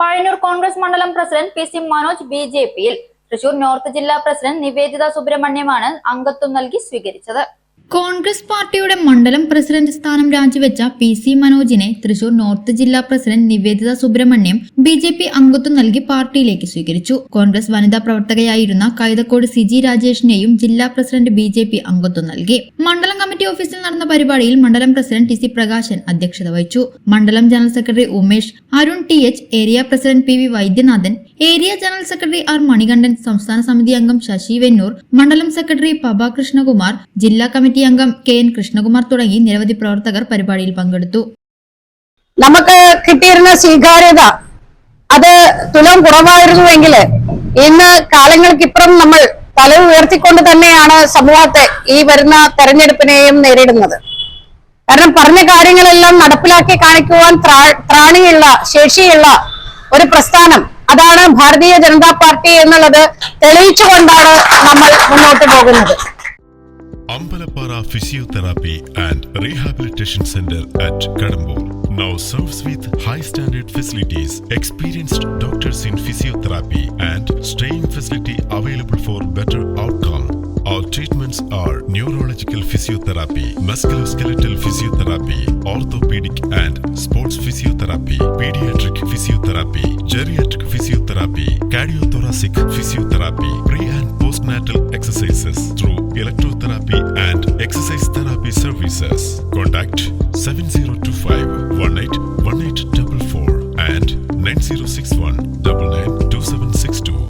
പഴയന്നൂർ കോൺഗ്രസ് മണ്ഡലം president P C Manoj B J പിയിൽ. Thrissur north ജില്ലാ പ്രസിഡന്റ് നിവേദിത സുബ്രഹ്മണ്യമാണ് അംഗത്വം നൽകി സ്വീകരിച്ചത്. കോൺഗ്രസ് പാർട്ടിയുടെ മണ്ഡലം പ്രസിഡന്റ് സ്ഥാനം രാജിവെച്ച പി സി മനോജിനെ തൃശൂർ നോർത്ത് ജില്ലാ president Nivedita Subramaniam B J P അംഗത്വം നൽകി പാർട്ടിയിലേക്ക് സ്വീകരിച്ചു. കോൺഗ്രസ് വനിതാ പ്രവർത്തകയായിരുന്ന കൈതക്കോട് സിജി രാജേഷിനെയും ജില്ലാ പ്രസിഡന്റ് ബി ജെ പി അംഗത്വം നൽകി. മണ്ഡലം കമ്മിറ്റി ഓഫീസിൽ നടന്ന പരിപാടിയിൽ മണ്ഡലം പ്രസിഡന്റ് ടി സി പ്രകാശൻ അധ്യക്ഷത വഹിച്ചു. മണ്ഡലം general secretary Umesh Arun T H area president P V Vaidyanathan area general secretary R Manikandan സംസ്ഥാന സമിതി അംഗം ശശി വെന്നൂർ മണ്ഡലം സെക്രട്ടറി പബ കൃഷ്ണകുമാർ ജില്ലാ കമ്മിറ്റി അംഗം കെ എൻ കൃഷ്ണകുമാർ തുടങ്ങി നിരവധി പ്രവർത്തകർ പരിപാടിയിൽ പങ്കെടുത്തു. നമുക്ക് കിട്ടിയിരുന്ന സ്വീകാര്യത അത് തുലം കുറവായിരുന്നുവെങ്കിൽ ഇന്ന് കാലങ്ങൾക്കിപ്പുറം നമ്മൾ തല ഉയർത്തിക്കൊണ്ട് തന്നെയാണ് സമൂഹത്തെ ഈ വരുന്ന തെരഞ്ഞെടുപ്പിനെയും നേരിടുന്നത്. കാരണം പറഞ്ഞ കാര്യങ്ങളെല്ലാം നടപ്പിലാക്കി കാണിക്കുവാൻ ത്രാ- ത്രാണിയുള്ള ശേഷിയുള്ള ഒരു പ്രസ്ഥാനം അതാണ് ഭാരതീയ ജനതാ പാർട്ടി എന്നുള്ളത് തെളിയിച്ചുകൊണ്ടാണ് നമ്മൾ മുന്നോട്ട് പോകുന്നത്. Ambalappara physiotherapy and rehabilitation centre at Kadambur. Now serves with high standard facilities experienced doctors in physiotherapy and staying facility available for better outcome Our treatments are neurological physiotherapy, musculoskeletal physiotherapy, orthopedic and sports physiotherapy paediatric physiotherapy geriatric physiotherapy cardiothoracic physiotherapy pre and post natal exercises through electrotherapy and exercise therapy services. Contact 7025 18 1844 and 9061 99